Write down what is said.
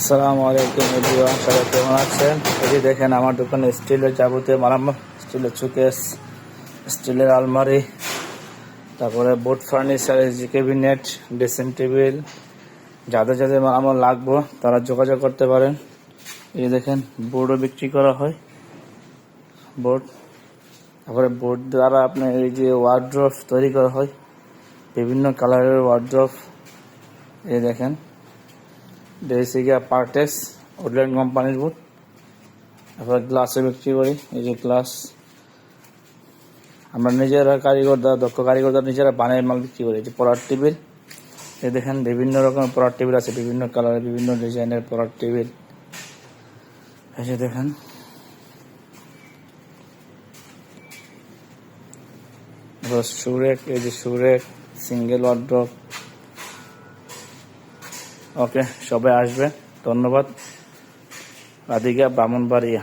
আসসালামু আলাইকুম এভরিওয়ান, সবাই কেমন আছেন? যে দেখেন, আমার দোকানে স্টিলের যাবতীয় মারামার স্টিলের চুকেস, স্টিলের আলমারি, তারপরে বোর্ড ফার্নিচার জি ক্যাবিনেট, ড্রেসিং টেবিল, যাদের যাদের মারামার লাগবো, তারা যোগাযোগ করতে পারেন। এই দেখেন, বোর্ডও বিক্রি করা হয়, বোর্ড। তারপরে বোর্ড দ্বারা আপনার এই যে ওয়ার্ড্রফ তৈরি করা হয়, বিভিন্ন কালারের ওয়ার্ড্রফ এই দেখেন দেশি গিয়া পার্টেক্স উডল্যান্ড কোম্পানির বুট। তারপরে গ্লাসে বিক্রি করি, এই যে গ্লাস আমরা নিজেরা কারিগর দ্বারা দক্ষ কারিগর দ্বারা নিজেরা বানিয়ে মাল বিক্রি করি। যে পড়ার টেবিল এই দেখেন বিভিন্ন রকমের পড়ার টেবিল আছে, বিভিন্ন কালারের বিভিন্ন ডিজাইনের পড়ার টেবিল এই যে দেখেন। সুরেক এই যে সুরেক সিঙ্গেল ওয়ার্ড্রপ ওকে সবাই আসবে ধন্যবাদ। রাধিকা ব্রাহ্মণবাড়িয়া